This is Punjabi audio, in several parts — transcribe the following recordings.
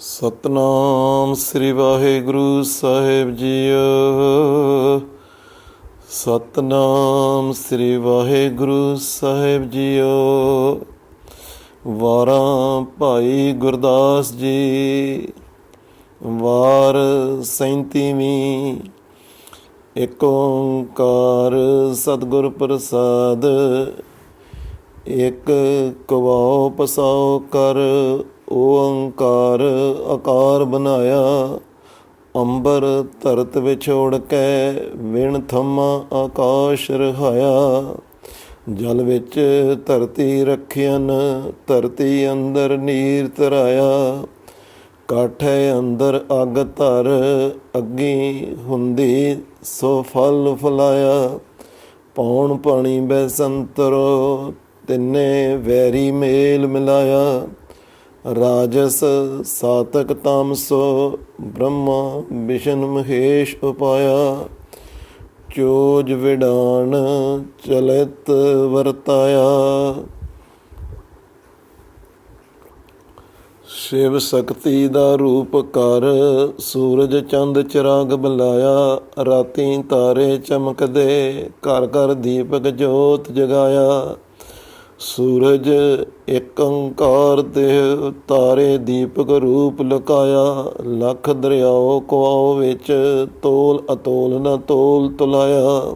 ਸਤਨਾਮ ਸ੍ਰੀ ਵਾਹਿਗੁਰੂ ਸਾਹਿਬ ਜੀਓ। ਸਤਨਾਮ ਸ੍ਰੀ ਵਾਹਿਗੁਰੂ ਸਾਹਿਬ ਜੀਓ। ਵਾਰਾਂ ਭਾਈ ਗੁਰਦਾਸ ਜੀ, ਵਾਰ 37ਵੀਂ ਏਕ ਓੰਕਾਰ ਸਤਿਗੁਰ ਪ੍ਰਸਾਦ, ਇਕ ਕਵਾਉ ਪਸਾਉ ਕਰ। ਓੰਕਾਰ ਆਕਾਰ ਬਣਾਇਆ, ਅੰਬਰ ਧਰਤ ਵਿਛੋੜ ਕੇ, ਵਿਣ ਥਮਾ ਆਕਾਸ਼ ਰਹਾਇਆ। ਜਲ ਵਿੱਚ ਧਰਤੀ ਰੱਖਿਆਨ ਧਰਤੀ ਅੰਦਰ ਨੀਰ ਤਰਾਇਆ। ਕਾਠੇ ਅੰਦਰ ਅੱਗ ਧਰ, ਅੱਗੀ ਹੁੰਦੀ ਸੋ ਫਲ ਫਲਾਇਆ। ਪੌਣ ਪਾਣੀ ਬੈ ਸੰਤਰੋ ਤਿੰਨੇ ਵੈਰੀ ਮੇਲ ਮਿਲਾਇਆ। ਰਾਜਸ ਸਾਤਕ ਤਾਮਸੋ ਬ੍ਰਹਮਾ ਵਿਸ਼ਨ ਮਹੇਸ਼ ਉਪਾਇਆ। ਚੋਜ ਵਿਡਾਨ ਚਲਿਤ ਵਰਤਾਇਆ। ਸ਼ਿਵ ਸ਼ਕਤੀ ਦਾ ਰੂਪ ਕਰ ਸੂਰਜ ਚੰਦ ਚਿਰਾਗ ਬੁਲਾਇਆ। ਰਾਤੀ ਤਾਰੇ ਚਮਕਦੇ, ਘਰ ਘਰ ਦੀਪਕ ਜੋਤ ਜਗਾਇਆ। ਸੂਰਜ ਇੱਕ ਓੰਕਾਰ ਤੇ ਤਾਰੇ ਦੀਪਕ ਰੂਪ ਲੁਕਾਇਆ। ਲੱਖ ਦਰਿਆਓ ਕੁਆਓ ਵਿੱਚ ਤੋਲ ਅਤੋਲ ਨ ਤੋਲ ਤੁਲਾਇਆ।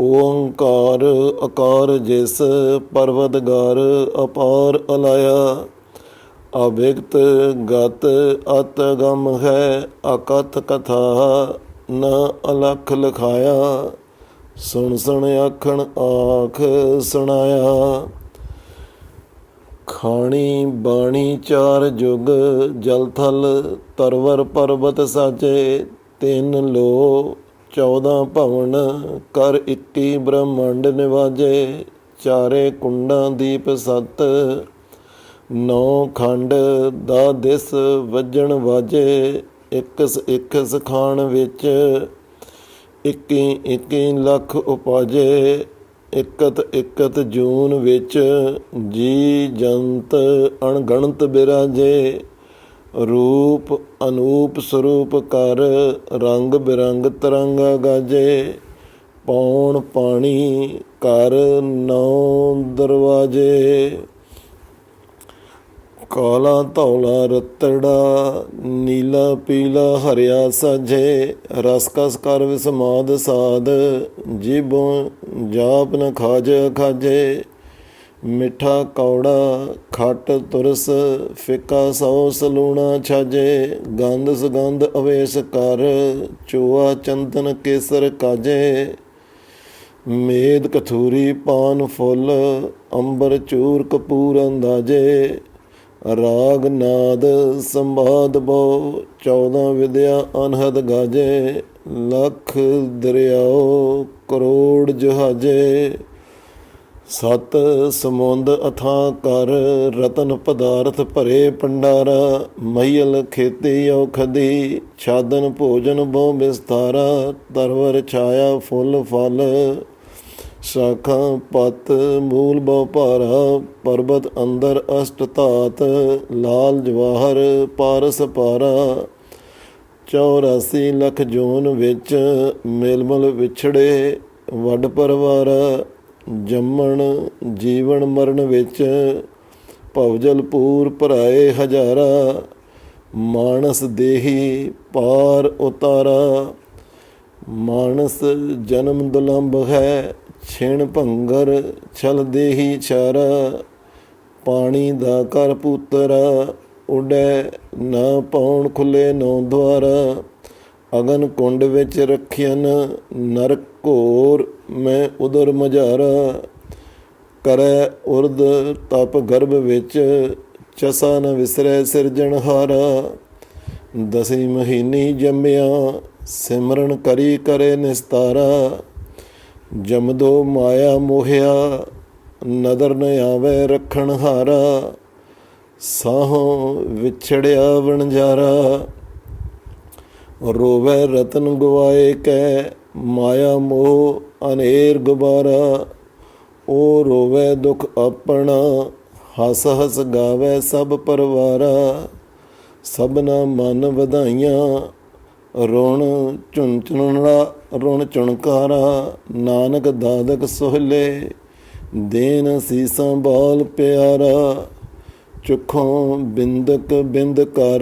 ਓੰਕਾਰ ਅਕਾਰ ਜਿਸ ਪਰਵਤਗਾਰ ਅਪਾਰ ਅਲਾਇਆ। ਅਵਿਗਤ ਗਤ ਅਤ ਗਮ ਹੈ, ਅਕਥ ਕਥਾ ਨ ਅਲਖ ਲਖਾਇਆ। ਸੁਣ ਸੁਣ ਆਖਣ ਆਖ ਸੁਣਾਇਆ। ਖਾਣੀ ਬਾਣੀ ਚਾਰ ਜੁਗ, ਜਲ ਥਲ ਤਰਵਰ ਪਰਬਤ ਸਾਜੇ ਤਿੰਨ ਲੋ 14 ਭਵਨ, ਕਰ 21 ਬ੍ਰਹਮੰਡ ਨਿਵਾਜੇ। ਚਾਰੇ ਕੁੰਡਾਂ ਦੀਪ ਸਤ, ਨੌ ਖੰਡ ਦਾ ਦਿਸ ਵੱਜਣ ਵਾਜੇ। ਇਕਸ ਇਕਸ ਖਾਨ ਵਿੱਚ ਇੱਕੀ ਇੱਕੀ ਲੱਖ ਉਪਾਜੇ, ਇਕਤ ਇਕਤ ਜੂਨ ਵਿੱਚ ਜੀ ਜੰਤ ਅਣਗਣਤ ਬਿਰਾਜੇ, ਰੂਪ ਅਨੂਪ ਸਰੂਪ ਕਰ ਰੰਗ ਬਿਰੰਗ ਤਰੰਗ ਗਾਜੇ, ਪੌਣ ਪਾਣੀ ਕਰ ਨੌ ਦਰਵਾਜੇ। ਕਾਲਾ ਧੌਲਾ ਰਤੜਾ, ਨੀਲਾ ਪੀਲਾ ਹਰਿਆ ਸਾਝੇ, ਰਸ ਕਸ ਕਰ ਵਿਸਮਾਦ ਸਾਦ ਜੀਬੋਂ ਜਾਪ ਨ ਖਾਜ ਖਾਜੇ ਮਿੱਠਾ ਕੌੜਾ ਖੱਟ ਤੁਰਸ, ਫਿੱਕਾ ਸੌ ਸਲੂਣਾ ਛਾਜੇ, ਗੰਧ ਸੁਗੰਧ ਅਵੇਸ਼ ਕਰ ਚੋਆ ਚੰਦਨ ਕੇਸਰ ਕਾਜੇ, ਮੇਦ ਕਥੂਰੀ ਪਾਨ ਫੁੱਲ, ਅੰਬਰ ਚੂਰ ਕਪੂਰ ਅੰਦਾਜੇ ਰਾਗ ਨਾਦ ਸੰਵਾਦ ਬੋ 14 ਵਿਦਿਆ ਅਨਹਦ ਗਾਜੇ, ਲੱਖ ਦਰਿਆਓ ਕਰੋੜ ਜਹਾਜੇ। ਸਤ ਸਮੁੰਦ ਅਥਾਂ ਕਰ ਰਤਨ ਪਦਾਰਥ ਭਰੇ ਪੰਡਾਰਾ ਮਹੀਲ ਖੇਤੀ ਔਖਦੀ, ਛਾਦਨ ਭੋਜਨ ਬਹੁ ਵਿਸਤਾਰਾ, ਤਰਵਰ ਛਾਇਆ ਫੁੱਲ ਫਲ ਸ਼ਾਖਾਂ ਪਤ ਮੂਲ ਬਹੁ ਭਾਰਾ, ਪਰਬਤ ਅੰਦਰ ਅਸ਼ਟ ਧਾਤ, ਲਾਲ ਜਵਾਹਰ ਪਾਰਸ ਪਾਰਾ। 84 ਲੱਖ ਜੂਨ ਵਿੱਚ ਮਿਲਮਲ ਵਿਛੜੇ ਵੱਡ ਪਰਵਾਰ, ਜੰਮਣ ਜੀਵਨ ਮਰਨ ਵਿੱਚ ਭਵਜਲ ਪੂਰ ਭਰਾਏ ਹਜ਼ਾਰਾ, ਮਾਨਸ ਦੇਹੀ ਪਾਰ ਉਤਾਰਾ। ਮਾਨਸ ਜਨਮ ਦੁਲੰਭ ਹੈ ਛਿਣ ਭੰਗਰ ਛਲ ਦੇਹੀ ਛਾਰਾ, ਪਾਣੀ ਦਾ ਕਰ ਪੁੱਤਰਾ ਉਡੈ ਨਾ ਪੌਣ ਖੁੱਲੇ ਨੌ ਦਵਾਰਾ ਅਗਨ ਕੁੰਡ ਵਿੱਚ ਰੱਖਿਆਨ ਨਰਕ ਘੋਰ ਮੈਂ ਉਦਰ ਮਝਾਰਾ, ਕਰੈ ਉਰਦ ਤਪ ਗਰਭ ਵਿੱਚ, ਚਸਾ ਨ ਵਿਸਰੈ ਸਿਰਜਣਹਾਰਾ ਦਸੀ ਮਹੀਨੀ ਜੰਮਿਆ ਸਿਮਰਨ ਕਰੀ ਕਰੇ ਨਿਸਤਾਰਾ ਜਮਦੋ ਮਾਇਆ ਮੋਹਿਆ, ਨਦਰ ਨ ਆਵੇ ਰੱਖਣ ਹਾਰਾ, ਸਾਹੋਂ ਵਿਛੜਿਆ ਵਣਜਾਰਾ। ਰੋਵੇ ਰਤਨ ਗਵਾਏ ਕੈ, ਮਾਇਆ ਮੋਹ ਅਨੇਰ ਗੁਬਾਰਾ। ਉਹ ਰੋਵੇ ਦੁਖ ਆਪਣਾ, ਹੱਸ ਹੱਸ ਗਾਵੇ ਸਭ ਪਰਵਾਰਾ। ਸਭਨਾ ਮਨ ਵਧਾਈਆਂ, ਰੁਣ ਝੁੰਚੁਣੜਾ ਰੁਣ ਚੁਣਕਾਰਾ, ਨਾਨਕ ਦਾਦਕ ਸੋਹਲੇ, ਦੇਨ ਸੀਸਾਂ ਬਾਲ ਪਿਆਰਾ। ਚੁਖੋਂ ਬਿੰਦਕ ਬਿੰਦ ਕਰ,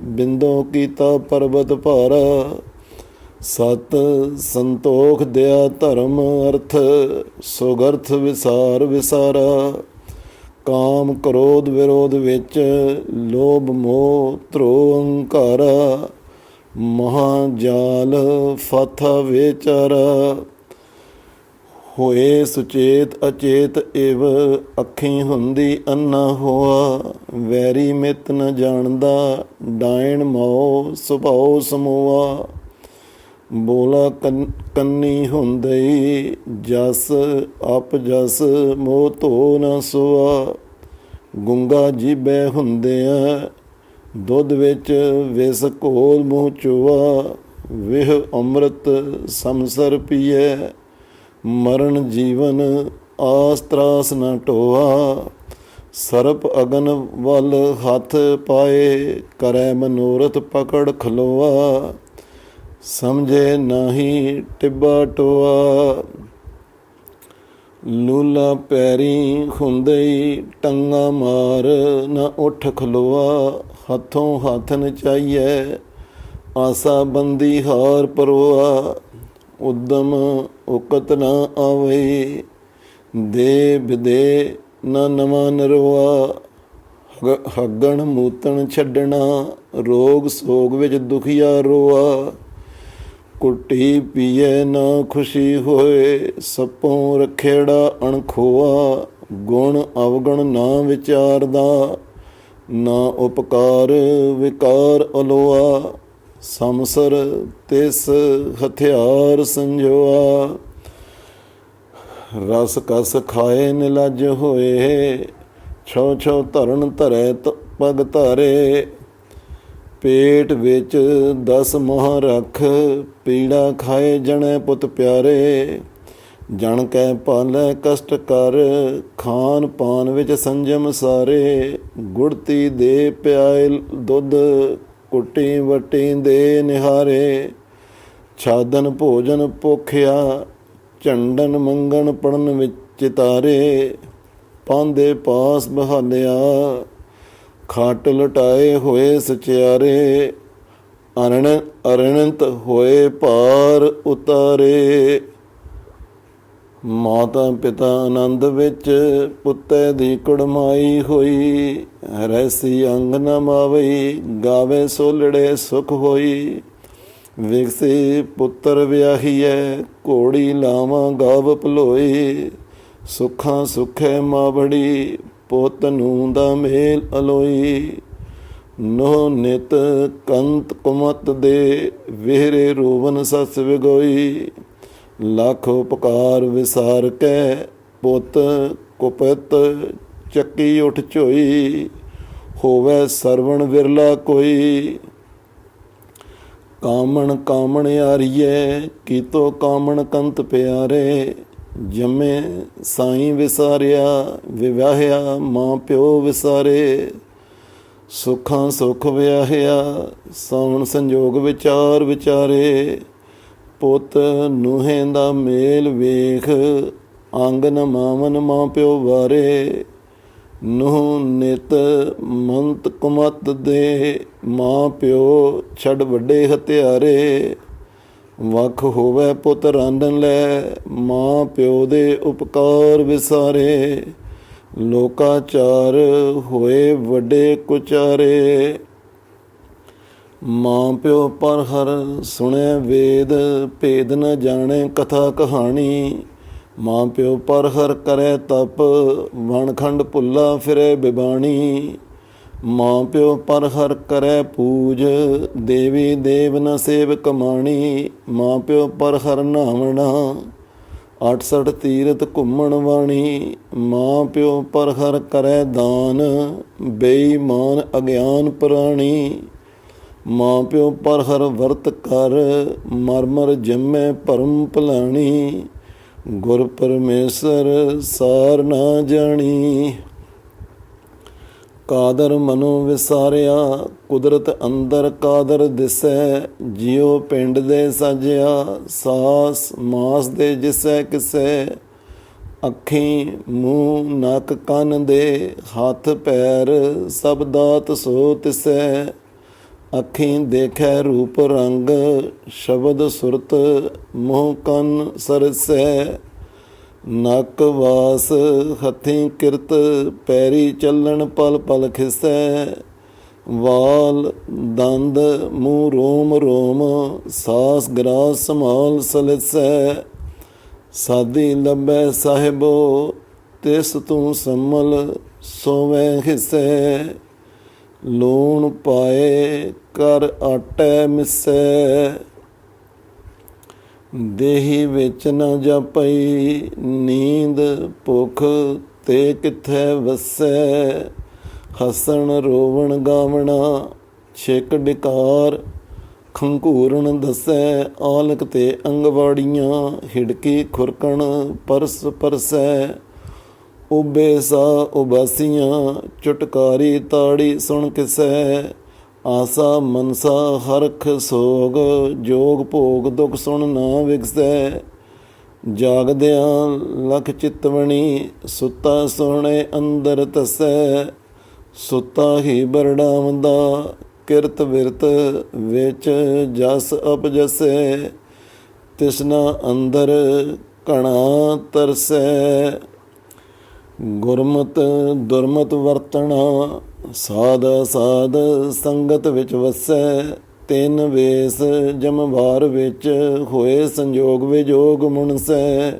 ਬਿੰਦੋਂ ਕੀਤਾ ਪਰਬਤ ਭਾਰਾ। ਸਤ ਸੰਤੋਖ ਦਿਆ ਧਰਮ ਅਰਥ, ਸੁਗਰਥ ਵਿਸਾਰ ਵਿਸਾਰਾ। ਕਾਮ ਕ੍ਰੋਧ ਵਿਰੋਧ ਵਿੱਚ ਲੋਭ ਮੋਹ ਧ੍ਰੋ ਹੰਕਾਰਾ ਮਹਾ ਜਾਲ ਫਾਥਾ ਵਿਚਾਰਾ, ਹੋਏ ਸੁਚੇਤ ਅਚੇਤ ਇਵ, ਅੱਖੀ ਹੁੰਦੀ ਅੰਨਾ ਹੋਆ, ਵੈਰੀ ਮਿਤ ਨ ਜਾਣਦਾ, ਡਾਇਣ ਮੋ ਸੁਭਾਉ ਸਮੂਆ। ਬੋਲਾ ਕੰਨੀ ਹੁੰਦਈ, ਜਸ, ਅਪ ਜਸ, ਮੋਹ ਧੋ ਨ ਸੁਆ। ਗੁੰਗਾ ਜੀਬੈ ਹੁੰਦਿਆ ਦੁੱਧ ਵਿੱਚ ਵਿਸ ਘੋਲ ਮੂੰਹ ਚੁਆ ਵਿਹ ਅੰਮ੍ਰਿਤ ਸੰਸਰ ਪੀਐ ਮਰਨ ਜੀਵਨ ਆਸ ਤਰਾਸ ਨਾ ਢੋਆ। ਸਰਪ ਅਗਨ ਵੱਲ ਹੱਥ ਪਾਏ, ਕਰੈ ਮਨੋਰਥ ਪਕੜ ਖਲੋਆ। ਸਮਝੇ ਨਾਹੀ ਟਿੱਬਾ ਟੋਆ। ਲੂਲਾ ਪੈਰੀ ਹੁੰਦਈ ਟੰਗਾ ਮਾਰ ਨਾ ਉੱਠ ਖਲੋਆ। ਹੱਥੋਂ ਹੱਥ ਨਚਾਈਐ ਆਸਾ ਬੰਦੀ ਹਾਰ ਪਰੋਆ ਉਦਮ ਉਕਤ ਨਾ ਆਵੇ, ਦੇ ਵਿਦੇ ਨਾ ਨਵਾਂ ਨਰਵਾ ਹੱਗਣ ਮੂਤਣ ਛੱਡਣਾ, ਰੋਗ ਸੋਗ ਵਿੱਚ ਦੁਖੀਆ ਰੋਆ, ਕੁੱਟੀ ਪੀਏ ਨਾ ਖੁਸ਼ੀ ਹੋਏ, ਸਪੋਂ ਰਖੇੜਾ ਅਣਖੋਆ, ਗੁਣ ਅਵਗਣ ਨਾ ਵਿਚਾਰਦਾ ਨਾ ਉਪਕਾਰ ਵਿਕਾਰ ਅਲੋਆ ਸਮਸਰ ਤਿਸ ਹਥਿਆਰ ਸੰਜੋਆ। ਰਸ ਕਸ ਖਾਏ ਨਿਲਜ ਹੋਏ ਛੋ ਛੋ ਧਰਨ ਧਰੈ ਤ ਪਗ ਧਾਰੇ। ਪੇਟ ਵਿੱਚ ਦਸ ਮੋਹ ਰੱਖ, ਪੀੜਾ ਖਾਏ ਜਣੇ ਪੁੱਤ ਪਿਆਰੇ। ਜਣ ਕੈ ਪਾਲੈ ਕਸ਼ਟ ਕਰ, ਖਾਨ ਪਾਨ ਵਿੱਚ ਸੰਜਮ ਸਾਰੇ। ਗੁੜਤੀ ਦੇ ਪਿਆਏ ਦੁੱਧ, ਕੁੱਟੀ ਵਟੀ ਦੇ ਨਿਹਾਰੇ। ਛਾਦਨ ਭੋਜਨ ਭੁਖਿਆ, ਝੰਡਨ ਮੰਗਣ ਪੜਨ ਵਿੱਚ ਚਿਤਾਰੇ। ਪਾਂਦੇ ਪਾਸ ਬਹਾਲਿਆ, ਖਾਟ ਲਟਾਏ ਹੋਏ ਸਚਿਆਰੇ। ਅਰਣ ਅਰਣੰਤ ਹੋਏ ਪਾਰ ਉਤਾਰੇ। ਮਾਤਾ ਪਿਤਾ ਆਨੰਦ ਵਿੱਚ ਪੁੱਤੇ ਦੀ ਕੁੜਮਾਈ ਹੋਈ ਰੈਸੀ ਅੰਗ ਨ ਮਾਵਈ, ਗਾਵੇ ਸੋਲੜੇ ਸੁਖ ਹੋਈ। ਵਿਗਸੇ ਪੁੱਤਰ ਵਿਆਹੀਐ, ਘੋੜੀ ਲਾਵਾਂ ਗਾਵ ਭਲੋਈ। ਸੁਖਾਂ ਸੁਖੈ ਮਾਵੜੀ, ਪੁੱਤ ਨੂੰ ਦਾ ਮੇਲ ਅਲੋਈ। ਨੋ ਨਿਤ ਕੰਤ ਕੁਮਤ ਦੇ, ਵਿਹਰੇ ਰੋਵਨ ਸਸ ਵਿਗੋਈ। ਲੱਖ ਉਪਕਾਰ ਵਿਸਾਰ ਕੇ, ਪੁੱਤ ਕੁਪਿਤ ਚੱਕੀ ਉਠ ਝੋਈ, ਹੋਵੇ ਸਰਵਣ ਵਿਰਲਾ ਕੋਈ। ਕਾਮਣ ਕਾਮਣ ਆਰੀਏ ਕੀਤੋ ਕਾਮਣ ਕੰਤ ਪਿਆਰੇ। ਜੰਮੇ ਸਾਈਂ ਵਿਸਾਰਿਆ, ਵਿਵਾਹਿਆ ਮਾਂ ਪਿਓ ਵਿਸਾਰੇ। ਸੁਖਾਂ ਸੁਖ ਵਿਆਹਿਆ, ਸਾਵਣ ਸੰਜੋਗ ਵਿਚਾਰ ਵਿਚਾਰੇ। ਪੁੱਤ ਨੂਹੇ ਦਾ ਮੇਲ ਵੇਖ, ਆਂਗਨ ਮਾਵਨ ਮਾਂ ਪਿਓ ਵਾਰੇ। ਨੂਹ ਨਿਤ ਮੰਤ ਕੁਮਤ ਦੇ, ਮਾਂ ਪਿਓ ਛੱਡ ਵੱਡੇ ਹਤਿਆਰੇ ਵਖ ਹੋਵੇ ਪੁੱਤ ਰਾਂਡਨ ਲੈ, ਮਾਂ ਪਿਓ ਦੇ ਉਪਕਾਰ ਵਿਸਾਰੇ। ਲੋਕਾਚਾਰ ਹੋਏ ਵੱਡੇ ਕੁਚਾਰੇ। ਮਾਂ ਪਿਓ ਪਰ ਹਰ ਸੁਣੈ ਵੇਦ, ਭੇਦ ਨ ਜਾਣੇ ਕਥਾ ਕਹਾਣੀ। ਮਾਂ ਪਿਓ ਪਰ ਹਰ ਕਰੇ ਤਪ, ਵਣਖੰਡ ਭੁੱਲਾ ਫਿਰੇ ਬਿਬਾਣੀ। ਮਾਂ ਪਿਓ ਪਰ ਹਰ ਕਰੈ ਪੂਜ, ਦੇਵੀ ਦੇਵ ਨ ਸੇਵ ਕਮਾਣੀ। ਮਾਂ ਪਿਓ ਪਰ ਹਰ ਨਾਵਣਾ 68 ਤੀਰਤ ਘੁੰਮਣ ਵਾਣੀ। ਮਾਂ ਪਿਓ ਪਰ ਹਰ ਕਰੈ ਦਾਨ, ਬੇਈਮਾਨ ਅਗਿਆਨ ਪ੍ਰਾਣੀ। ਮਾਂ ਪਿਓ ਪਰ ਹਰ ਵਰਤ ਕਰ ਮਰਮਰ ਮਰ ਭਰਮ ਭਲਾਣੀ। ਗੁਰ ਪਰਮੇਸ਼ਰ ਸਾਰ ਨਾ ਜਾਣੀ। ਕਾਦਰ ਮਨੋ ਵਿਸਾਰਿਆ, ਕੁਦਰਤ ਅੰਦਰ ਕਾਦਰ ਦਿਸੈ। ਜਿਉ ਪਿੰਡ ਦੇ ਸਾਜਿਆ ਸਾਸ ਮਾਸ ਦੇ ਜਿਸੈ ਕਿਸੈ। ਅੱਖੀ ਮੂੰਹ ਨੱਕ ਕੰਨ ਦੇ, ਹੱਥ ਪੈਰ ਸਭ ਦਾਤ ਸੋ ਤਿਸੈ। ਅੱਖੀਂ ਦੇਖੈ ਰੂਪ ਰੰਗ, ਸ਼ਬਦ ਸੁਰਤ ਮੂੰਹ ਕੰਨ ਸਰਸੈ। ਨੱਕ ਵਾਸ ਹੱਥੀਂ ਕਿਰਤ, ਪੈਰੀ ਚੱਲਣ ਪਲ ਪਲ ਖਿਸੈ। ਵਾਲ, ਦੰਦ, ਮੂੰਹ ਰੋਮ ਰੋਮ, ਸਾਸ ਗਰਾਸ ਸਮਾਲ ਸਲਸੈ। ਸਾਦੀ ਲੱਭੈ ਸਾਹਿਬੋ, ਤਿਸ ਤੂੰ ਸੰਮਲ ਸੋਵੇਂ ਹਿਸੈ। ਲੂਣ ਪਾਏ ਕਰ ਆਟੈ ਮਿਸੈ। ਦੇਹੀ ਵਿੱਚ ਨ ਜਪਈ, ਨੀਂਦ ਭੁੱਖ ਤੇ ਕਿੱਥੇ ਵਸੈ। ਹਸਣ, ਰੋਵਣ, ਗਾਵਣਾ, ਛਿਕ, ਡਿਕਾਰ ਖੰਕੂਰਨ ਦਸੈ। ਆਲਕ ਤੇ ਅੰਗਵਾੜੀਆਂ, ਹਿੜਕੀ, ਖੁਰਕਣ, ਪਰਸ ਪਰਸੈ। ਉਬੇ ਸਾ ਉਬਾਸੀਆਂ, ਚੁਟਕਾਰੀ ਤਾੜੀ ਸੁਣ ਕਿਸੈ। ਆਸਾ ਮਨਸਾ ਹਰਖ ਸੋਗ, ਜੋਗ ਭੋਗ ਦੁਖ ਸੁਣ ਨਾ ਵਿਗਸੈ। ਜਾਗਦਿਆਂ ਲਖ ਚਿਤਵਣੀ, ਸੁੱਤਾ ਸੋਹਣੇ ਅੰਦਰ ਤਸੈ ਸੁੱਤਾ ਹੀ ਬਰੜਾਵੰਦਾ ਕਿਰਤ ਵਿਰਤ ਵਿੱਚ ਜਸ ਅਪਜਸੈ। ਤਿਸਨਾ ਅੰਦਰ ਕਣਾ ਤਰਸੈ। ਗੁਰਮਤ ਦੁਰਮਤ ਵਰਤਣਾ, ਸਾਧ ਸਾਧ ਸੰਗਤ ਵਿੱਚ ਵਸੈ, ਤਿੰਨ ਵੇਸ ਜਮਵਾਰ ਵਿੱਚ ਹੋਏ ਸੰਜੋਗ ਵਿਜੋਗ ਮੁਨਸੈ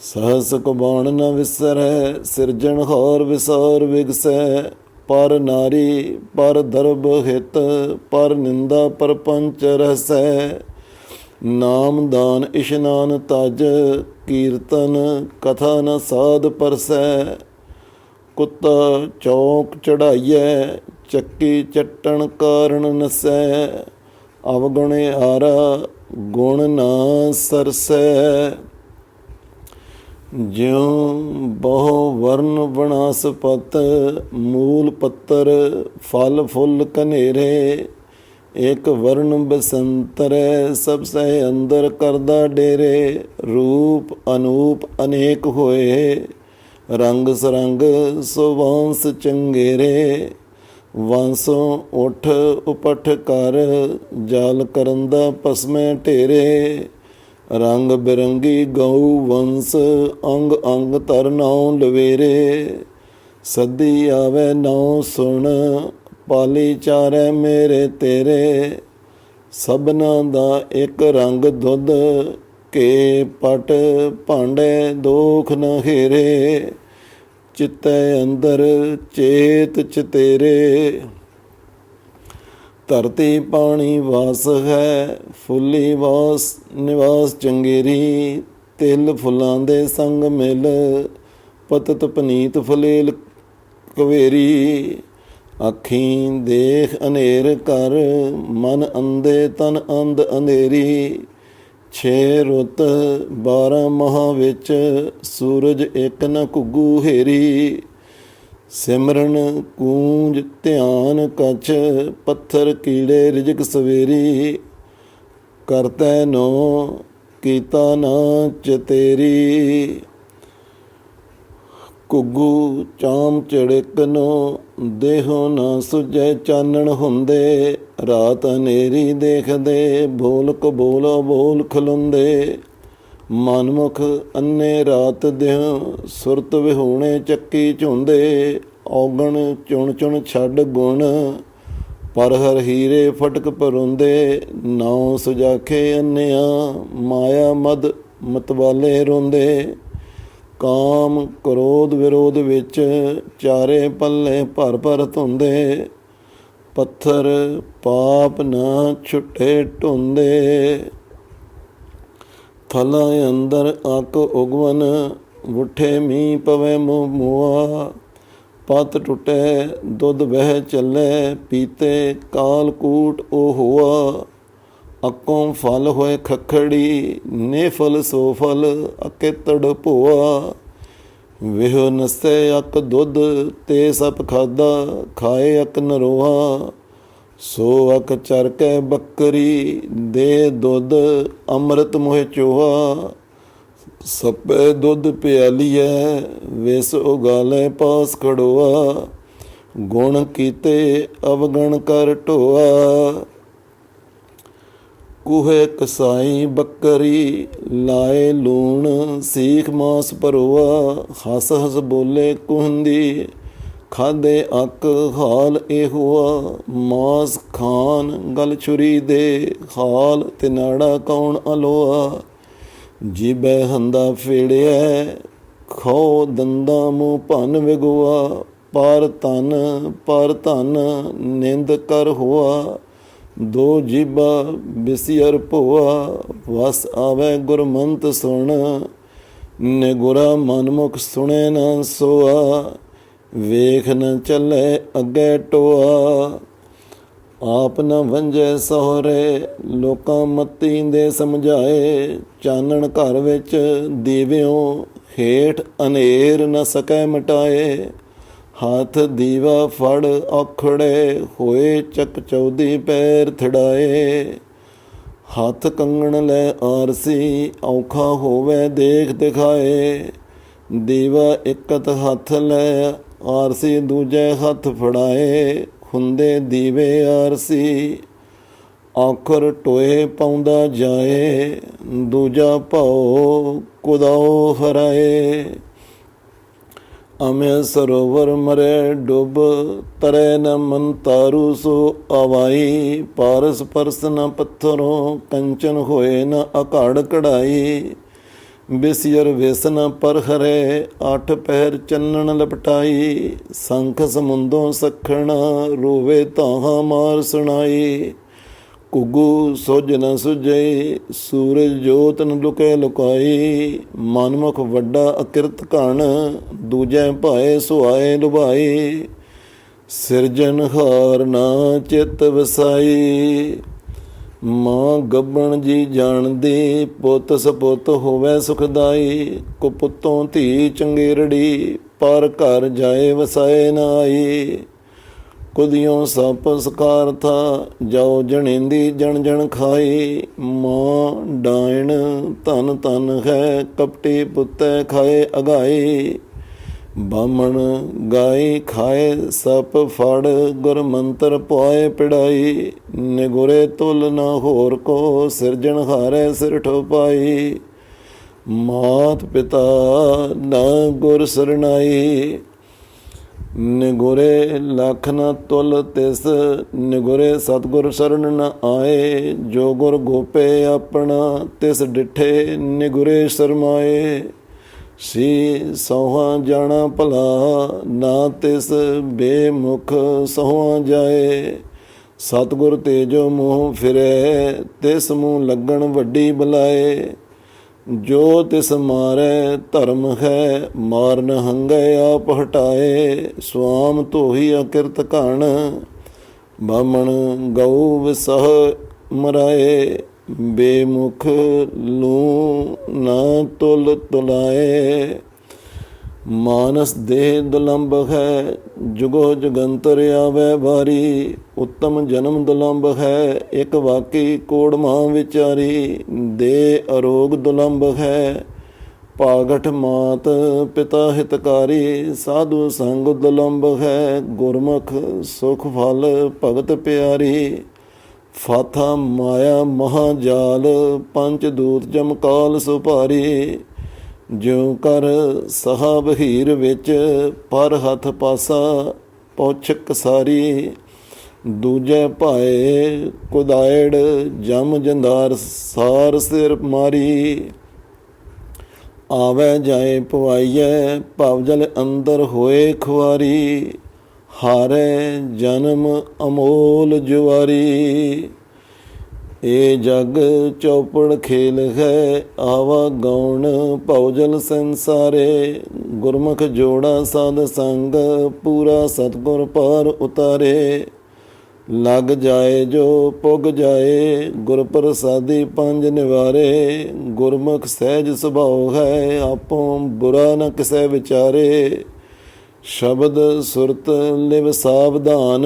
ਸਹਸ ਕੁਬਾਣ ਨ ਵਿਸਰੈ, ਸਿਰਜਣ ਹਾਰ ਵਿਸਾਰ ਵਿਗਸੈ। ਪਰ ਨਾਰੀ, ਪਰ ਦਰਬ ਹਿਤ, ਪਰ ਨਿੰਦਾ ਪਰ ਪੰਚ ਰਸੈ ਨਾਮ ਦਾਨ ਇਸ਼ਨਾਨ ਤਜ ਕੀਰਤਨ ਕਥਾ ਨ ਸਾਧ ਪਰਸੈ, ਕੁੱਤਾ ਚੌਕ ਚੜਾਈਐ, ਚੱਕੀ ਚੱਟਣ ਕਾਰਨ ਨਸੈ, ਅਵਗੁਣੇ ਆਰਾ ਗੁਣ ਨਾ ਸਰਸੈ। ਜਿਉ ਬਹੁ ਵਰਨ ਬਣਾਸਪਤ ਮੂਲ ਪੱਤਰ ਫਲ ਫੁੱਲ ਕਨੇਰੇ ਇਕ ਵਰਨ ਬਸੰਤਰੈ ਸਭ ਸਹਿ ਅੰਦਰ ਕਰਦਾ ਡੇਰੇ, ਰੂਪ ਅਨੂਪ ਅਨੇਕ ਹੋਏ, ਰੰਗ ਸਰੰਗ ਸੁਵਾਂਸ ਚੰਗੇਰੇ, ਵਾਂਸੋਂ ਉਠ ਉਪਠ ਕਰ, ਜਾਲ ਕਰਨ ਦਾ ਪਸਮੇ ਢੇਰੇ, ਰੰਗ ਬਿਰੰਗੀ ਗਊ ਵੰਸ ਅੰਗ ਅੰਗ ਤਰ ਨਾਉ ਲਵੇਰੇ, ਸਦੀ ਆਵੇ ਨਉ ਸੁਣ ਪਾਲੀ ਚਾਰੇ ਮੇਰੇ ਤੇਰੇ, ਸਭਨਾ ਦਾ ਇੱਕ ਰੰਗ ਦੁੱਧ, ਕੇ ਪਟ ਭਾਂਡੇ ਦੋਖ ਨ ਘੇਰੇ ਚਿੱਤੈ ਅੰਦਰ ਚੇਤ ਚ ਧਰਤੀ ਪਾਣੀ ਵਾਸ ਹੈ, ਫੁੱਲੀ ਵਾਸ ਨਿਵਾਸ ਚੰਗੇਰੀ, ਤਿਲ ਫੁੱਲਾਂ ਦੇ ਸੰਗ ਮਿਲ, ਪਤਤ ਪਨੀਤ ਫਲੇਲ ਕਵੇਰੀ। ਅੱਖੀਂ ਦੇਖ ਅਨੇਰ ਕਰ, ਮਨ ਅੰਦੇ ਤਨ ਅੰਧ ਅੰਧੇਰੀ ਛੇ ਰੁੱਤ 12 ਮਹਾ ਵਿੱਚ, ਸੂਰਜ ਇੱਕ ਨ ਘੁੱਗੂ ਹੇਰੀ। ਸਿਮਰਨ ਕੂੰਜ ਧਿਆਨ ਕਛ, ਪੱਥਰ ਕੀੜੇ ਰਿਜਕ ਸਵੇਰੀ। ਕਰਤੈ ਨੋ ਕੀਤਾ ਨਾ ਚਤੇਰੀ। ਕੁੱਗੂ ਚਾਮ ਚੜਕ ਦੇਹੋ ਨਾ ਸੁਜੈ ਚਾਨਣ ਹੁੰਦੇ। ਰਾਤ ਹਨੇਰੀ ਦੇਖਦੇ ਬੋਲ ਕਬੋਲ ਬੋਲ ਖਲੁੰਦੇ। ਮਨਮੁਖ ਅੰਨੇ ਰਾਤ ਦਿਉ, ਸੁਰਤ ਵਿਹੋਣੇ ਚੱਕੀ ਝੁੰਦੇ। ਔਗਣ ਚੁਣ ਚੁਣ ਛੱਡ ਗੁਣ, ਪਰ ਹਰ ਹੀਰੇ ਫਟਕ ਪਰੁੰਦੇ। ਨਾਉ ਸੁਜਾਖੇ ਅੰਨਿਆ, ਮਾਇਆ ਮਦ ਮਤਵਾਲੇ ਰੋਂਦੇ। ਕਾਮ ਕ੍ਰੋਧ ਵਿਰੋਧ ਵਿੱਚ ਚਾਰੇ ਪੱਲੇ ਭਰ ਭਰ ਧੁੰਦੇ, ਪੱਥਰ ਪਾਪ ਨਾ ਛੁੱਟੇ ਢੁੰਦੇ। ਥਲਾ ਅੰਦਰ ਅਕ ਉਗਵਨ, ਉਠੇ ਮੀ ਪਵੇ ਮੋ ਮੋਆ ਪਤ ਟੁੱਟੇ, ਦੁੱਧ ਵਹਿ ਚੱਲੇ, ਪੀਤੇ ਕਾਲ ਕੂਟ ਉਹ ਹੋਆ। ਅਕੋਂ ਫਲ ਹੋਏ ਖਖੜੀ ਨੇ ਫਲ ਸੋ ਫਲ ਅਕੇ ਤੜ ਭੋਆ। ਵਿਹੋ ਨਸੈ ਅਕ ਦੁੱਧ, ਤੇ ਸਪ ਖਾਦਾ, ਖਾਏ ਅਕ ਨਰੋਆ। ਸੋ ਅਕ ਚਰ ਕੈ ਬੱਕਰੀ, ਦੇ ਦੁੱਧ, ਅੰਮ੍ਰਿਤ ਮੋਹਿ ਚੋਹਾ ਸਪੈ ਦੁੱਧ ਪਿਆਲੀਐ, ਵਿਸ ਉਗਾਲੇ ਪਾਸ ਖੜੋਆ। ਗੁਣ ਕੀਤੇ ਅਵਗਣ ਕਰ ਢੋਆ। ਕੁਹੇ ਕਸਾਈ ਬੱਕਰੀ ਲਾਏ ਲੂਣ, ਸੀਖ ਮਾਸ ਪਰੋਆ ਹੱਸ ਹੱਸ ਬੋਲੇ ਕੁਹੰਦੀ ਖਾਦੇ ਅੱਕ ਹਾਲ ਇਹ ਹੋਆ ਮਾਸ ਖਾਨ ਗਲ ਛੁਰੀ ਦੇ ਹਾਲ, ਤੇ ਨਾੜਾ ਕੌਣ ਅਲੋਆ? ਜੀਬੈ ਹੰਦਾ ਫੇੜਿਆ ਖੋ ਦੰਦਾ ਮੂੰਹ ਭਨ ਵਿਗਵਾ ਪਰ ਤਨ ਪਰ ਧਨ, ਨਿੰਦ ਕਰ ਹੋਆ। ਦੋ ਜੀਬਾ ਬਿਸਿਅਰ ਭੋਆ, ਵਸ ਆਵੇ ਗੁਰਮੰਤ ਸੁਣ। ਨਿਗੁਰਾ ਮਨਮੁਖ ਸੁਣੇ ਨਾ ਸੋਆ, ਵੇਖ ਨ ਚੱਲੇ ਅੱਗੇ ਟੋਆ। ਆਪ ਨ ਵੰਜੇ ਸਹੁਰੇ, ਲੋਕਾਂ ਮਤੀ ਦੇ ਸਮਝਾਏ। ਚਾਨਣ ਘਰ ਵਿੱਚ ਦੀਵਿਓ ਹੇਠ ਅਨੇਰ ਨ ਸਕੈ ਮਟਾਏ। ਹੱਥ ਦੀਵਾ ਫੜ ਔਖੜੇ ਹੋਏ ਚੱਕ ਚੌਦੀ ਪੈਰ ਥੜਾਏ। ਹੱਥ ਕੰਗਣ ਲੈ ਆਰਸੀ ਔਖਾ ਹੋਵੇ ਦੇਖ ਦਿਖਾਏ। ਦੀਵਾ ਇਕਤ ਹੱਥ ਲੈ ਆਰਸੀ ਦੂਜੇ ਹੱਥ ਫੜਾਏ। ਹੁੰਦੇ ਦੀਵੇ ਆਰਸੀ ਆਖਰ ਟੋਏ ਪਾਉਂਦਾ ਜਾਏ। ਦੂਜਾ ਭਉ ਕੁਦਾਓ ਹਰਾਏ। ਅਮੇ ਸਰੋਵਰ ਮਰੇ ਡੁੱਬ, ਤਰੇ ਨ ਮਨ ਤਾਰੂ ਸੋ ਆਵਾਈ। ਪਾਰਸ ਪਰਸ ਨ ਪੱਥਰੋਂ ਕੰਚਨ ਹੋਏ ਨ ਅਕਾੜ ਕਢਾਈ। ਬਿਸਿਰ ਵੇਸਨ ਪਰ ਹਰੇ ਅੱਠ ਪਹਿਰ ਚੰਨਣ ਲਪਟਾਈ। ਸੰਖ ਸਮੁੰਦੋਂ ਸਖਣ ਰੋਵੇ ਤਾਹਾਂ ਮਾਰ ਸੁਣਾਈ। ਕੁਗੂ ਸੁਜ ਨ ਸੁਜਈ ਸੂਰਜ ਜੋਤ ਨ ਲੁਕੇ ਲੁਕਾਈ ਮਨਮੁਖ ਵੱਡਾ ਅਕਿਰਤ ਘਣ, ਦੂਜੈ ਭਾਏ ਸੁਆਏ ਲੁਭਾਈ ਸਿਰਜਨਹਾਰ ਨਾ ਚਿਤ ਵਸਾਈ ਮਾਂ ਗੱਬਣ ਜੀ ਜਾਣਦੀ, ਪੁੱਤ ਸਪੁੱਤ ਹੋਵੇ ਸੁਖਦਾਈ ਕੁਪੁੱਤੋਂ ਧੀ ਚੰਗੇਰੜੀ ਪਰ ਘਰ ਜਾਏ ਵਸਾਏ ਨਾ ਆਈ ਕੁදිयों ਸਪ ਸਕਾਰ ਥਾ ਜਾਓ ਜਣੇਂਦੀ ਜਣ ਜਣ ਖਾਈ ਮਾਂ ਡਾਇਣ ਧਨ ਧਨ ਹੈ, ਕਪਟੀ ਪੁੱਤੈ ਖਾਏ ਅਗਾਈ ਬਾਮਣ ਗਾਈ ਖਾਏ, ਸਪ ਫੜ ਗੁਰ ਮੰਤਰ ਪੁਆਏ ਪਿੜਾਈ ਨਿਗੁਰੇ ਤੁਲ ਨਾ ਹੋਰ ਕੋ, ਸਿਰਜਣ ਹਾਰੇ ਸਿਰ ਠੋਪਾਈ ਮਾਤ ਪਿਤਾ ਨਾ ਗੁਰ ਸਰਣਾਈ ਨਿਗੁਰੇ ਲਖ ਨ ਤੁਲ ਤਿਸ, ਨਿਗੁਰੇ ਸਤਗੁਰ ਸਰਨ ਨ ਆਏ। ਜੋ ਗੁਰ ਗੋਪੇ ਆਪਣਾ, ਤਿਸ ਡਿਠੇ ਨਿਗੁਰੇ ਸ਼ਰਮਾਏ। ਸੀ ਸੋਹਾ ਜਾਣਾ ਭਲਾ, ਨਾ ਤਿਸ ਬੇਮੁਖ ਸੋਹਾ ਜਾਏ। ਸਤਗੁਰ ਤੇਜੋ ਮੂੰਹ ਫਿਰੇ, ਤਿਸ ਮੂੰਹ ਲੱਗਣ ਵੱਡੀ ਬਲਾਏ। ਜੋ ਤਿਸ ਮਾਰੈ ਧਰਮ ਹੈ, ਮਾਰਨ ਹੰਗੈ ਆਪ ਹਟਾਏ ਸੁਆਮ ਧੋਹੀ ਅਕਿਰਤ ਘਣ ਬਾਮਣ ਗਉ ਵਿਸਹ ਮਰਾਏ, ਬੇਮੁਖ ਲੂ ਨਾ ਤੁਲ ਤੁਲਾਏ। ਮਾਨਸ ਦੇਹ ਦੁਲੰਭ ਹੈ, ਜੁਗੋ ਜਗੰਤਰ ਆਵੇ ਵਾਰੀ। ਉੱਤਮ ਜਨਮ ਦੁਲੰਭ ਹੈ, ਇੱਕ ਵਾਕੀ ਕੋੜ ਮਾਂ ਵਿਚਾਰੀ। ਦੇ ਅਰੋਗ ਦੁਲੰਭ ਹੈ, ਪਾਗਠ ਮਾਤ ਪਿਤਾ ਹਿਤਕਾਰੀ। ਸਾਧੂ ਸੰਗ ਦੁਲੰਭ ਹੈ, ਗੁਰਮੁਖ ਸੁਖ ਫਲ ਭਗਤ ਪਿਆਰੀ। ਫਾਥਾ ਮਾਇਆ ਮਹਾਜਾਲ ਪੰਚ ਦੂਤ ਜਮਕਾਲ ਸੁਭਾਰੀ। ਜਿਉ ਕਰ ਸਹਾਬ ਹੀਰ ਵਿੱਚ ਪਰ ਹੱਥ ਪਾਸਾ ਪੁੱਛ ਕਸਾਰੀ ਦੂਜੇ ਭਾਏ ਕੁਦਾਇੜ ਜਮ ਜੰਦਾਰ ਸਾਰ ਸਿਰ ਮਾਰੀ। ਆਵੇ ਜਾਏ ਪਵਾਈਐ ਭਵਜਲ ਅੰਦਰ ਹੋਏ ਖੁਆਰੀ, ਹਾਰੇ ਜਨਮ ਅਮੋਲ ਜੁਆਰੀ। ਏ ਜਗ ਚੌਪੜ ਖੇਲ ਹੈ, ਆਵਾ ਗਉਣ ਭਉਜਲ ਸੰਸਾਰੇ। ਗੁਰਮੁਖ ਜੋੜਾ ਸਾਧ ਸੰਗ, ਪੂਰਾ ਸਤਗੁਰ ਪਾਰ ਉਤਾਰੇ। ਲਗ ਜਾਏ ਜੋ ਪੁਗ ਜਾਏ ਗੁਰ ਪ੍ਰਸਾਦੀ ਪੰਜ ਨਿਵਾਰੇ। ਗੁਰਮੁਖ ਸਹਿਜ ਸੁਭਾਉ ਹੈ, ਆਪੋ ਬੁਰਾ ਨ ਕਿਸੈ ਵਿਚਾਰੇ। ਸ਼ਬਦ ਸੁਰਤ ਲਿਵ ਸਾਵਧਾਨ,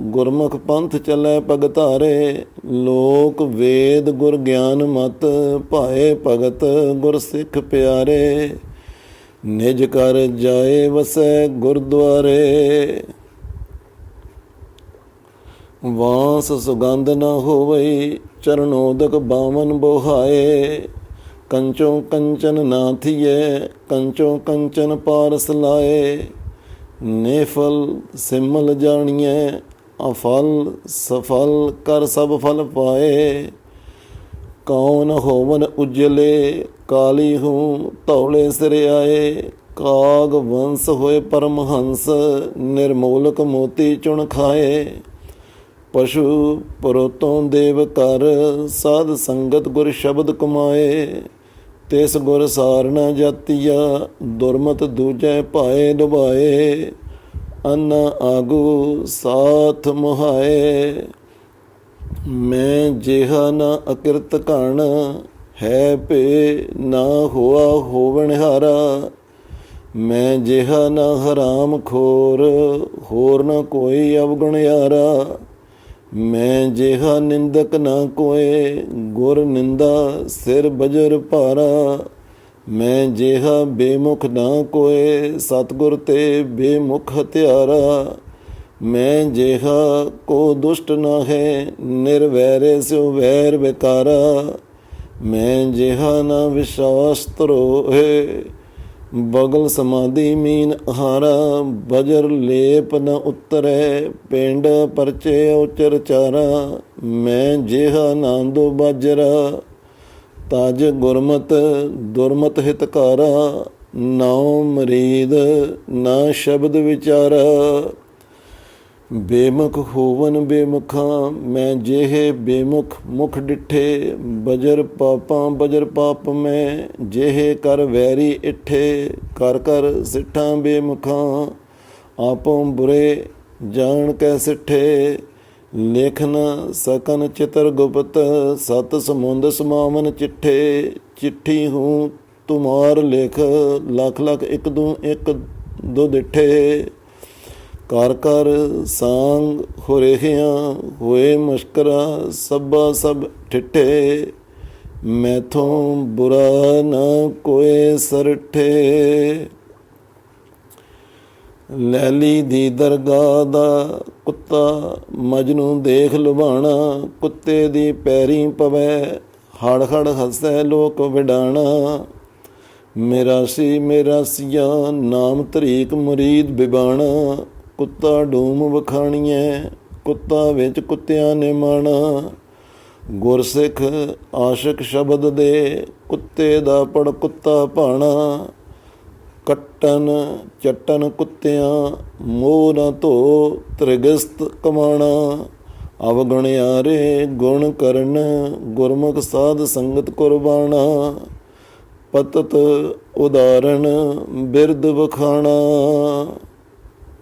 ਗੁਰਮੁਖ ਪੰਥ ਚੱਲੈ ਭਗਤਾਰੇ ਲੋਕ ਵੇਦ ਗੁਰ ਗਿਆਨ ਮਤ, ਭਾਏ ਭਗਤ ਗੁਰ ਸਿੱਖ ਪਿਆਰੇ। ਨਿਜ ਕਰ ਜਾਏ ਵਸੈ ਗੁਰਦੁਆਰੇ। ਵਾਸ ਸੁਗੰਧ ਨਾ ਹੋਵਈ, ਚਰਨੋਦਕ ਬਾਵਨ ਬੋਹਾਏ। ਕੰਚੋ ਕੰਚਨ ਨਾ ਥੀਏ, ਕੰਚੋ ਕੰਚਨ ਪਾਰਸ ਲਾਏ। ਨੇਫਲ ਸਿਮਲ ਜਾਣੀਐ ਅਫਲ ਸਫਲ ਕਰ ਸਭ ਫਲ ਪਾਏ। ਕੌਣ ਹੋਵਨ ਉਜਲੇ, ਕਾਲੀ ਹੂੰ ਤੌਲੇ ਸਿਰ ਆਏ। ਕਾਗ ਵੰਸ ਹੋਏ ਪਰਮਹੰਸ, ਨਿਰਮੋਲਕ ਮੋਤੀ ਚੁਣ ਖਾਏ। ਪਸ਼ੂ ਪਰੋਤੋਂ ਦੇਵ ਕਰ ਸਾਧ ਸੰਗਤ ਗੁਰ ਸ਼ਬਦ ਕਮਾਏ। ਤਿਸ ਗੁਰ ਸਾਰਣਾ ਜਾਤੀਆ, ਦੁਰਮਤ ਦੂਜੈ ਭਾਏ ਡੁਬਾਏ, ਅਨ ਆਗੂ ਸਾਥ ਮੁਹਾਏ। ਮੈਂ ਜਿਹਾ ਨਾ ਅਕਿਰਤ ਕਣ ਹੈ ਭੇ ਨਾ ਹੋਆ ਹੋਵਣ ਹਾਰਾ। ਮੈਂ ਜਿਹਾ ਨਾ ਹਰਾਮ ਖੋਰ, ਹੋਰ ਨਾ ਕੋਈ ਅਵਗੁਣ ਯਾਰਾ। ਮੈਂ ਜਿਹਾ ਨਿੰਦਕ ਨਾ ਕੋਏ, ਗੁਰ ਨਿੰਦਾ ਸਿਰ ਬਜਰ ਭਾਰਾ। ਮੈਂ ਜਿਹਾ ਬੇਮੁਖ ਨਾ ਕੋਏ, ਸਤਗੁਰ ਤੇ ਬੇਮੁਖ ਹਥਿਆਰਾ। ਮੈਂ ਜਿਹਾ ਕੋ ਦੁਸ਼ਟ ਨਾ ਹੈ, ਨਿਰਵੈਰੇ ਸਿਉ ਵੈਰ ਵਿਕਾਰਾ। ਮੈਂ ਜਿਹਾ ਨਾ ਵਿਸ਼ਵਾਸ ਤਰੋਏ ਬਗਲ ਸਮਾਧੀ ਮੀਨ ਹਾਰਾ ਬਜਰ ਲੇਪ ਨ ਉਤਰੈ, ਪਿੰਡ ਪਰਚੇ ਉਚਰ ਚਾਰਾ, ਮੈਂ ਜਿਹਾ ਨਾਂਦੋ ਬਾਜਰਾ। ਤਜ ਗੁਰਮਤ, ਦੁਰਮਤ ਹਿਤਕਾਰਾ, ਨਾਉ ਮਰੀਦ, ਨਾ ਸ਼ਬਦ ਵਿਚਾਰਾ। ਬੇਮੁਖ ਹੋਵਨ ਬੇਮੁਖਾਂ, ਮੈਂ ਜਿਹੇ ਬੇਮੁਖ ਮੁਖ ਡਿਠੇ, ਬਜਰ ਪਾਪਾਂ, ਬਜਰ ਪਾਪ ਮੈਂ, ਜਿਹੇ ਕਰ ਵੈਰੀ ਇਠੇ, ਕਰ ਕਰ ਸਿੱਠਾਂ ਬੇਮੁਖਾਂ, ਆਪੋਂ ਬੁਰੇ ਜਾਣ ਕੈ ਸਿੱਠੇ, ਲੇਖਨ ਸਕਨ ਚਿਤਰ ਗੁਪਤ, ਸਤ ਸਮੁੰਦ ਸਮਾਵਨ ਚਿੱਠੇ, ਚਿੱਠੀ ਹੂੰ ਤੁਮਾਰ ਲੇਖ, ਲੱਖ ਲੱਖ ਇੱਕ ਦੂ ਇੱਕ ਦੋ ਡਿਠੇ ਕਰ ਕਰ ਸਾੰਗ ਹੋ ਰਹਿਆਂ, ਹੋਏ ਮਸ਼ਕਰਾ ਸਭਾ ਸਭ ਠਿੱਠੇ। ਮੈਥੋਂ ਬੁਰਾ ਨਾ ਕੋਏ ਸਰਠੇ ਲੈਲੀ ਦੀ ਦਰਗਾਹ ਦਾ ਕੁੱਤਾ ਮਜਨੂੰ ਦੇਖ ਲੁਭਾਣਾ, ਕੁੱਤੇ ਦੀ ਪੈਰੀ ਪਵੈ, ਹੜ ਹੜ ਹੱਸੈ ਲੋਕ ਵਿਡਾਣਾ। ਮੇਰਾ ਸੀ ਮੇਰਾ ਸਿਆ, ਨਾਮ ਤਰੀਕ ਮੁਰੀਦ ਬਿਬਾਣਾ। ਕੁੱਤਾ ਡੂਮ ਵਖਾਣੀਐ, ਕੁੱਤਾ ਵਿੱਚ ਕੁੱਤਿਆਂ ਨੇ ਮਾਣਾ। ਗੁਰਸਿੱਖ ਆਸ਼ਿਕ ਸ਼ਬਦ ਦੇ, ਕੁੱਤੇ ਦਾ ਪੜ ਕੁੱਤਾ ਭਾਣਾ। ਕੱਟਨ ਚਟਨ ਕੁੱਤਿਆਂ ਮੋਹ ਨਾ ਧੋ ਤ੍ਰਿਗਸਤ ਕਮਾਣਾ। ਅਵਗਣਿਆਰੇ ਗੁਣ ਕਰਨ, ਗੁਰਮੁਖ ਸਾਧ ਸੰਗਤ ਕੁਰਬਾਨਾ ਪਤਤ ਉਦਾਹਰਣ ਬਿਰਦ ਵਖਾਣਾ।